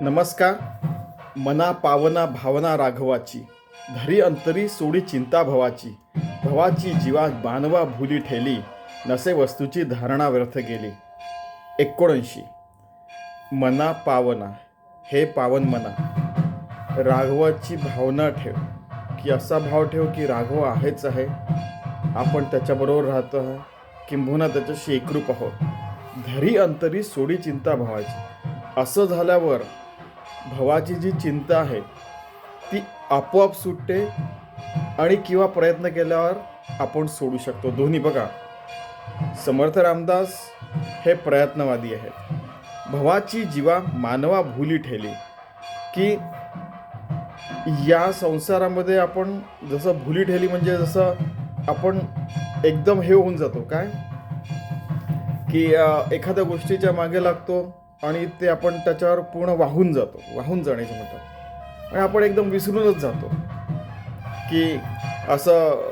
नमस्कार. मना पावना भावना राघवाची. धरी अंतरी सोडी चिंता भवाची. भवाची जीवा बानवा भुली ठेली. नसे वस्तूची धारणा व्यर्थ गेली. एकोणऐंशी. मना पावना. हे पावन मना. राघवाची भावना ठेव. की असा भाव ठेव की राघव आहेच आहे. आपण त्याच्याबरोबर राहतो आहे किंबहुना त्याच्याशी एकरूप आहोत. धरी अंतरी सोडी चिंता भावायची असं झाल्यावर भवाची जी चिंता आहे ती आपोआप सुटते आणि किंवा प्रयत्न केल्यावर आपण सोडू शकतो. दोन्ही बघा. समर्थ रामदास हे प्रयत्नवादी आहेत. भवाची जीवा मानवा भुली ठेली की या संसारामध्ये आपण जसं भुली ठेली म्हणजे जसं आपण एकदम हे होऊन जातो. काय? की एखाद्या गोष्टीच्या मागे लागतो आणि ते आपण त्याच्यावर पूर्ण वाहून जातो वाहून जाण्याचं म्हणतात. आणि आपण एकदम विसरूनच जातो की असं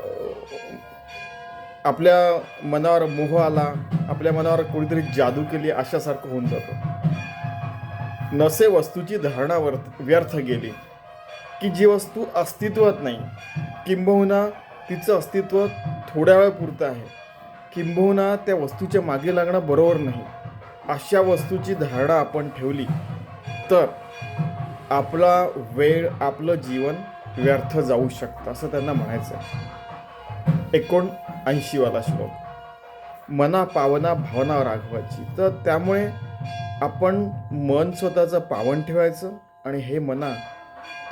आपल्या मनावर मोह आला आपल्या मनावर कोणीतरी जादू केली अशासारखं होऊन जातं. नसे वस्तूची धारणा वर्थ व्यर्थ गेली की जी वस्तू अस्तित्वात नाही किंबहुना तिचं अस्तित्व थोड्या वेळापुरतं आहे. किंबहुना त्या वस्तूच्या मागे लागणं बरोबर नाही. अशा वस्तूची धारणा आपण ठेवली तर आपला वेळ आपलं जीवन व्यर्थ जाऊ शकतं असं त्यांना म्हणायचं आहे एकोण ऐंशीवाला श्लोक. मना पावना भावना राघवाची. तर त्यामुळे आपण मन स्वतःचं पावन ठेवायचं आणि हे मना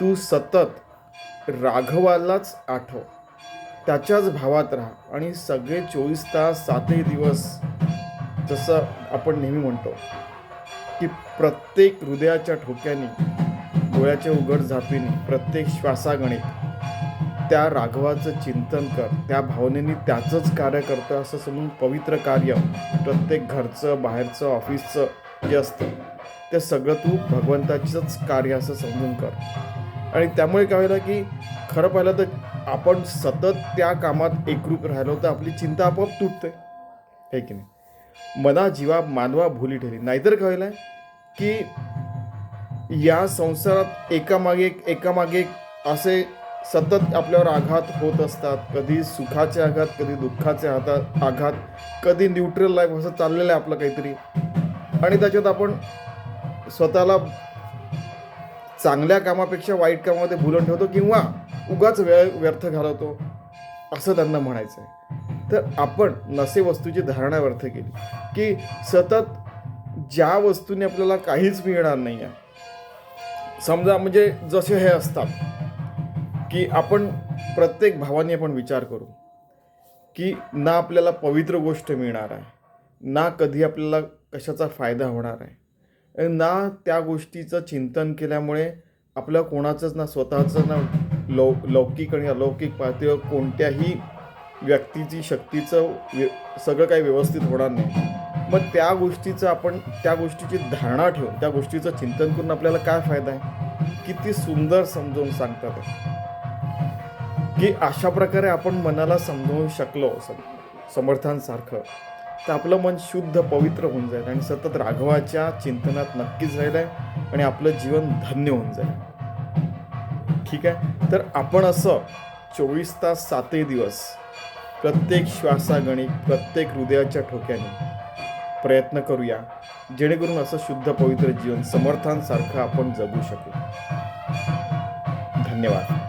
तू सतत राघवालाच आठव. त्याच्याच भावात राहा आणि सगळे चोवीस तास सातही दिवस जसं आपण नेहमी म्हणतो की प्रत्येक हृदयाच्या ठोक्याने डोळ्याच्या उघड झापीने प्रत्येक श्वासागणित त्या राघवाचं चिंतन कर त्या भावनेने त्याचंच कार्य करतं असं समजून पवित्र कार्य प्रत्येक घरचं बाहेरचं ऑफिसचं जे असतं ते सगळं तू भगवंताचंच कार्य असं समजून कर. आणि त्यामुळे काय व्हायला की खरं पाहिलं तर आपण सतत त्या कामात एकरूप राहिलो तर आपली चिंता आपोआप तुटते. हे की नाही? मना जीवा मानवा भुली ठेली. नाहीतर कळलं आहे की या संसारात एकामागे एक एकामागे एक असे सतत आपल्यावर आघात होत असतात. कधी सुखाचे आघात कधी दुःखाचे हातात आघात कधी न्यूट्रल लाईफ असं चाललेलं आहे आपलं काहीतरी. आणि त्याच्यात आपण स्वतःला चांगल्या कामापेक्षा वाईट कामामध्ये भुलून ठेवतो किंवा उगाच वेळ व्यर्थ घालवतो असं त्यांना म्हणायचं आहे तर आपण नसे वस्तूची धारणा व्यर्थ केली. की सतत ज्या वस्तूने आपल्याला काहीच मिळणार नाही आहे. समजा म्हणजे जसे हे असतात की आपण प्रत्येक भावाने आपण विचार करू की ना आपल्याला पवित्र गोष्ट मिळणार आहे ना कधी आपल्याला कशाचा फायदा होणार आहे ना त्या गोष्टीचं चिंतन केल्यामुळे आपलं कोणाचंच ना स्वतःचं ना लौ लौकिक आणि अलौकिक पातळीवर कोणत्याही व्यक्तीची शक्तीचं व्य सगळं काही व्यवस्थित होणार नाही. मग त्या गोष्टीचं आपण त्या गोष्टीची धारणा ठेवून त्या गोष्टीचं चिंतन करून आपल्याला काय फायदा आहे? किती सुंदर समजावून सांगतात. की अशा प्रकारे आपण मनाला समजावून शकलो सम समर्थांसारखं तर आपलं मन शुद्ध पवित्र होऊन जाईल आणि सतत राघवाच्या चिंतनात नक्कीच राहिलं आहे आणि आपलं जीवन धन्य होऊन जाईल. ठीक आहे? तर आपण असं चोवीस तास सातही दिवस प्रत्येक श्वासागणिक प्रत्येक हृदयाच्या ठोक्याने प्रयत्न करूया जेणेकरून असं शुद्ध पवित्र जीवन समर्थांसारखं आपण जगू शकू. धन्यवाद.